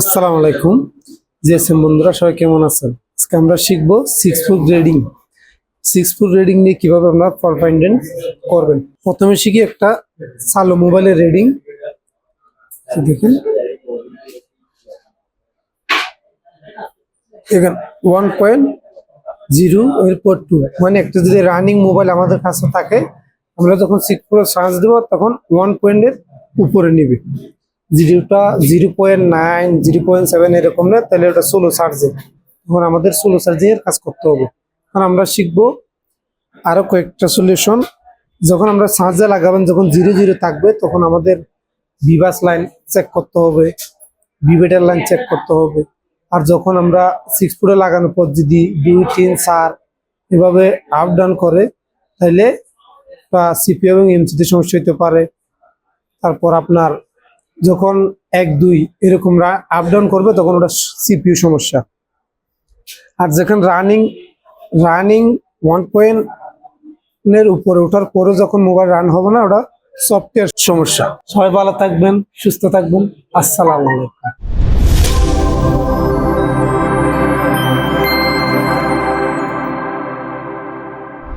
আসসালামু আলাইকুম। জিএসএম বন্ধুরা, সবাই কেমন আছেন? আজকে আমরা শিখব six foot grading six foot reading নিয়ে কীভাবে আপনারা ফল করবেন। প্রথমে শিখি একটা চালু মোবাইলের রেডিং দেখুন। দেখেন ওয়ান পয়েন্ট জিরো এরপর টু মানে একটা যদি রানিং মোবাইল আমাদের কাছে থাকে, আমরা যখন সিক্স ফুটে চার্জ দেবো, তখন ওয়ান পয়েন্টের উপরে নিবে। জিরোটা zero point nine, zero point seven এরকম না, তাহলে ওটা সোলো চার্জে তখন আমাদের সোলো চার্জিংয়ের কাজ করতে হবে। কারণ আমরা শিখব আরও কয়েকটা সলিউশন যখন আমরা চার্জে লাগাবেন, যখন জিরো জিরো থাকবে, তখন আমাদের ভিভাস লাইন চেক করতে হবে ভিভেটার লাইন চেক করতে হবে। আর যখন আমরা সিক্স ফুটে লাগানোর পর যদি দুই, তিন, চার এভাবে আপ ডাউন করে, তাহলে বা সিপি এবং এমসিতে সমস্যা হতে পারে। তারপর আপনার যখন এক, দুই এরকম আপ ডাউন করবে, তখন ওটা সিপিউ সমস্যা। আর যখন রানিং রানিং ওয়ান পয়েন্ট এর উপরে ওঠার পরে যখন মোবাইল রান হবে না, ওটা সফটওয়্যার সমস্যা। সবাই ভালো থাকবেন, সুস্থ থাকবেন। আসসালামু আলাইকুম।